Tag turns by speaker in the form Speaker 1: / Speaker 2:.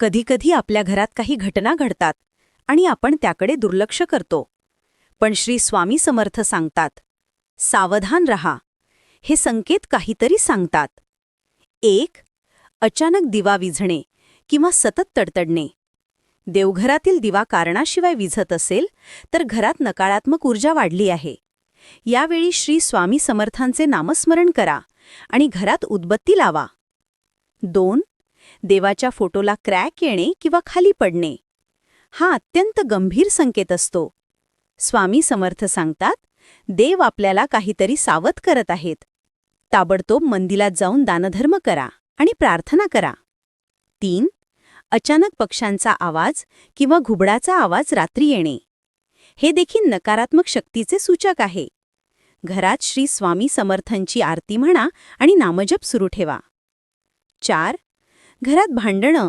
Speaker 1: कधीकधी आपल्या घरात काही घटना घडतात आणि आपण त्याकडे दुर्लक्ष करतो. पण श्री स्वामी समर्थ सांगतात सावधान रहा. हे संकेत काहीतरी सांगतात. एक अचानक दिवा विझणे किंवा सतत तडतडणे. देवघरातील दिवा कारणाशिवाय विझत असेल तर घरात नकारात्मक ऊर्जा वाढली आहे. यावेळी श्री स्वामी समर्थांचे नामस्मरण करा आणि घरात उदबत्ती लावा. दोन देवाच्या फोटोला क्रॅक येणे किंवा खाली पडणे. हा अत्यंत गंभीर संकेत असतो. स्वामी समर्थ सांगतात देव आपल्याला काहीतरी सावध करत आहेत. ताबडतोब मंदिरात जाऊन दानधर्म करा आणि प्रार्थना करा. तीन अचानक पक्ष्यांचा आवाज किंवा घुबडाचा आवाज रात्री येणे. हे देखील नकारात्मक शक्तीचे सूचक आहे. घरात श्री स्वामी समर्थांची आरती म्हणा आणि नामजप सुरू ठेवा. चार घरात भांडणं